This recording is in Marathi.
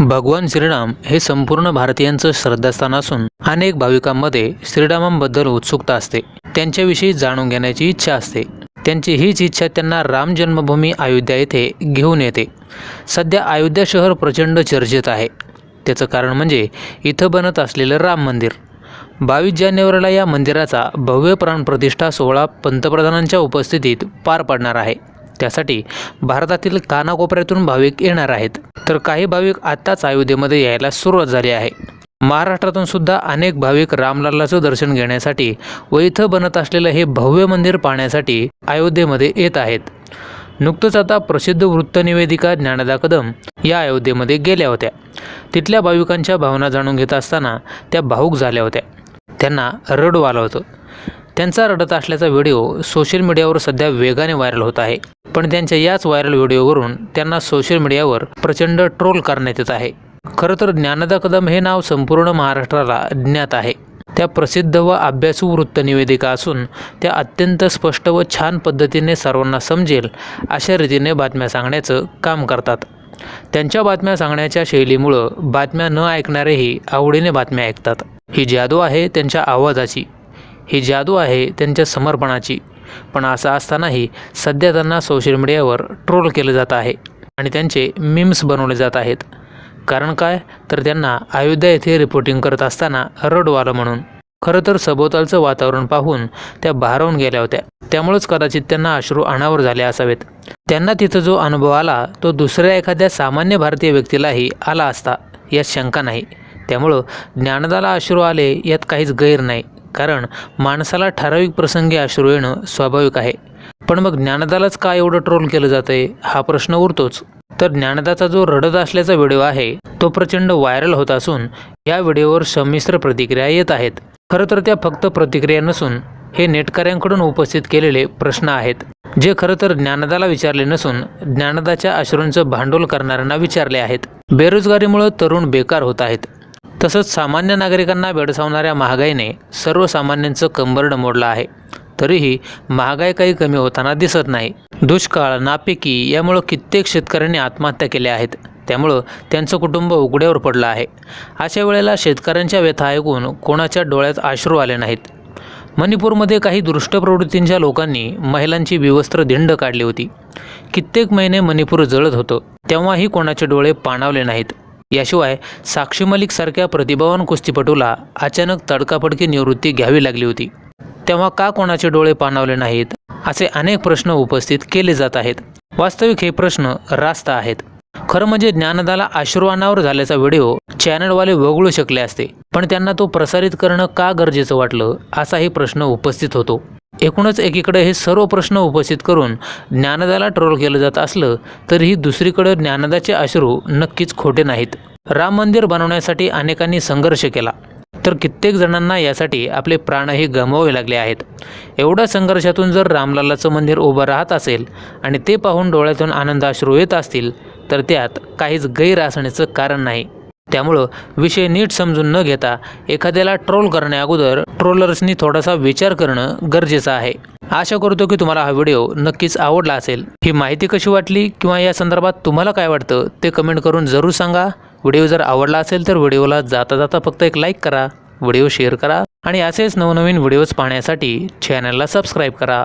भगवान श्रीराम हे संपूर्ण भारतीयांचं श्रद्धास्थान असून अनेक भाविकांमध्ये श्रीरामांबद्दल उत्सुकता असते. त्यांच्याविषयी जाणून घेण्याची इच्छा असते. त्यांची हीच इच्छा त्यांना राम जन्मभूमी अयोध्या येथे घेऊन येते. सध्या अयोध्या शहर प्रचंड चर्चेत आहे. त्याचं कारण म्हणजे इथं बनत असलेलं राम मंदिर. बावीस जानेवारीला या मंदिराचा भव्य प्राणप्रतिष्ठा सोहळा पंतप्रधानांच्या उपस्थितीत पार पडणार आहे. त्यासाठी भारतातील कानाकोपऱ्यातून भाविक येणार आहेत. तर काही भाविक आत्ताच अयोध्येमध्ये यायला सुरुवात झाली आहे. महाराष्ट्रातून सुद्धा अनेक भाविक रामलालाचं दर्शन घेण्यासाठी व इथं बनत असलेलं हे भव्य मंदिर पाहण्यासाठी अयोध्येमध्ये येत आहेत. नुकतंच आता प्रसिद्ध वृत्तनिवेदिका ज्ञानदा कदम या अयोध्येमध्ये गेल्या होत्या. तिथल्या भाविकांच्या भावना जाणून घेत असताना त्या भावूक झाल्या होत्या. त्यांना रडू आलं होतं. त्यांचा रडत असल्याचा व्हिडिओ सोशल मीडियावर सध्या वेगाने व्हायरल होत आहे. पण त्यांच्या याच व्हायरल व्हिडिओवरून त्यांना सोशल मीडियावर प्रचंड ट्रोल करण्यात येत आहे. खरं तर ज्ञानदा कदम हे नाव संपूर्ण महाराष्ट्राला ज्ञात आहे. त्या प्रसिद्ध व अभ्यासू वृत्तनिवेदिका असून त्या अत्यंत स्पष्ट व छान पद्धतीने सर्वांना समजेल अशा रीतीने बातम्या सांगण्याचं काम करतात. त्यांच्या बातम्या सांगण्याच्या शैलीमुळं बातम्या न ऐकणारेही आवडीने बातम्या ऐकतात. ही जादू आहे त्यांच्या आवाजाची. ही जादू आहे त्यांच्या समर्पणाची. पण असं असतानाही सध्या त्यांना सोशल मीडियावर ट्रोल केलं जात आहे आणि त्यांचे मीम्स बनवले जात आहेत. कारण काय? तर त्यांना अयोध्या येथे रिपोर्टिंग करत असताना रडू आलं म्हणून. खरं तर सभोवतालचं वातावरण पाहून त्या भारावून गेल्या होत्या. त्यामुळंच कदाचित त्यांना अश्रू अनावर झाले असावेत. त्यांना तिथं जो अनुभव आला तो दुसऱ्या एखाद्या सामान्य भारतीय व्यक्तीलाही आला असता यात शंका नाही. त्यामुळं ज्ञानदाला अश्रू आले यात काहीच गैर नाही. कारण माणसाला ठराविक प्रसंगी अश्रू येणं स्वाभाविक आहे. पण मग ज्ञानदालाच का एवढं ट्रोल केलं जातंय? आहे हा प्रश्न उरतोच. तर ज्ञानदाचा जो रडत असल्याचा व्हिडिओ आहे तो प्रचंड व्हायरल होत असून या व्हिडिओवर संमिश्र प्रतिक्रिया येत आहेत. खरं तर त्या फक्त प्रतिक्रिया नसून हे नेटकऱ्यांकडून उपस्थित केलेले प्रश्न आहेत. जे खरं तर ज्ञानदाला विचारले नसून ज्ञानदाच्या अश्रूंचं भांडवल करणाऱ्यांना विचारले आहेत. बेरोजगारीमुळं तरुण बेकार होत आहेत. तसंच सामान्य नागरिकांना भेडसावणाऱ्या महागाईने सर्वसामान्यांचं कंबरड मोडलं आहे. तरीही महागाई काही कमी होताना दिसत नाही. दुष्काळ नापिकी यामुळं कित्येक शेतकऱ्यांनी आत्महत्या केल्या आहेत. त्यामुळं त्यांचं कुटुंब उघड्यावर पडलं आहे. अशा वेळेला शेतकऱ्यांच्या व्यथा ऐकून कोणाच्या डोळ्यात अश्रू आले नाहीत. मणिपूरमध्ये काही दुष्ट प्रवृत्तींच्या लोकांनी महिलांची विवस्त्र धिंड काढली होती. कित्येक महिने मणिपूर जळत होतं. तेव्हाही कोणाचे डोळे पाणावले नाहीत. याशिवाय साक्षी मलिक सारख्या प्रतिभावान कुस्तीपटूला अचानक तडकाफडकी निवृत्ती घ्यावी लागली होती. तेव्हा का कोणाचे डोळे पाणावले नाहीत? असे अनेक प्रश्न उपस्थित केले जात आहेत. वास्तविक हे प्रश्न रास्त आहेत. खरं म्हणजे ज्ञानदाला अश्रुवानावर झाल्याचा व्हिडिओ चॅनलवाले वगळू शकले असते. पण त्यांना तो प्रसारित करणं का गरजेचं वाटलं असाही प्रश्न उपस्थित होतो. एकूणच एकीकडे हे सर्व प्रश्न उपस्थित करून ज्ञानदाला ट्रोल केलं जात असलं तरीही दुसरीकडे ज्ञानदाचे अश्रू नक्कीच खोटे नाहीत. राम मंदिर बनवण्यासाठी अनेकांनी संघर्ष केला तर कित्येक जणांना यासाठी आपले प्राणही गमवावे लागले आहेत. एवढ्या संघर्षातून जर रामलालाचं मंदिर उभं राहत असेल आणि ते पाहून डोळ्यातून आनंदाश्रू येत असतील तर त्यात काहीच गैर असण्याचं कारण नाही. त्यामुळं विषय नीट समजून न घेता एखाद्याला ट्रोल करण्याअगोदर ट्रोलर्सनी थोडासा विचार करणं गरजेचं आहे. आशा करतो की तुम्हाला हा व्हिडिओ नक्कीच आवडला असेल. ही माहिती कशी वाटली किंवा या संदर्भात तुम्हाला काय वाटतं ते कमेंट करून जरूर सांगा. व्हिडिओ जर आवडला असेल तर व्हिडिओला जाता जाता फक्त एक लाईक करा व्हिडिओ शेअर करा आणि असेच नवनवीन व्हिडिओज पाहण्यासाठी चॅनलला सबस्क्राईब करा.